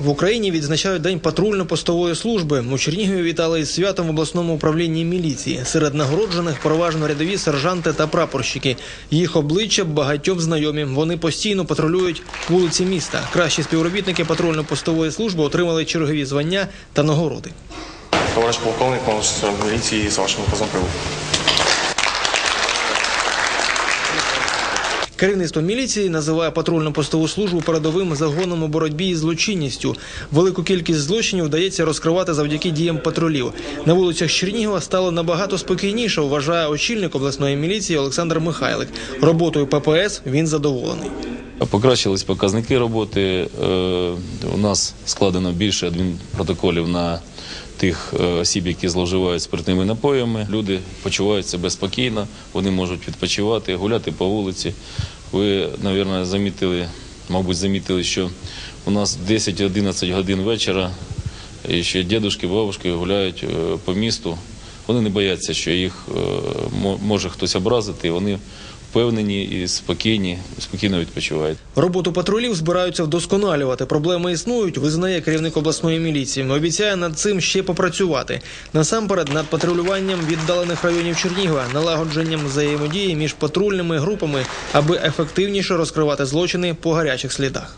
В Україні відзначають день патрульно-постової служби. У Чернігові вітали із святом в обласному управлінні міліції. Серед нагороджених переважно рядові сержанти та прапорщики. Їх обличчя багатьом знайомі. Вони постійно патрулюють вулиці міста. Кращі співробітники патрульно-постової служби отримали чергові звання та нагороди. Товариш полковник, молодший міліції з вашим указом Керівництво міліції називає патрульно-постову службу передовим загоном у боротьбі із злочинністю. Велику кількість злочинів вдається розкривати завдяки діям патрулів. На вулицях Чернігова стало набагато спокійніше, вважає очільник обласної міліції Олександр Михайлик. Роботою ППС він задоволений. Покращились показники роботи. Е, У нас складено більше адмінпротоколів на тих е, осіб, які зловживають спиртними напоями. Люди почувають себе спокійно, вони можуть відпочивати, гуляти по вулиці. Ви, мабуть, замітили, мабуть, замітили, що у нас 10-11 годин вечора і ще дідушки, бабушки гуляють е, по місту. Вони не бояться, що їх е, може хтось образити. і Вони впевнені і спокійні, спокійно відпочивають. Роботу патрулів збираються вдосконалювати. Проблеми існують, визнає керівник обласної міліції. Обіцяє над цим ще попрацювати. Насамперед над патрулюванням віддалених районів Чернігова, налагодженням взаємодії між патрульними групами, аби ефективніше розкривати злочини по гарячих слідах.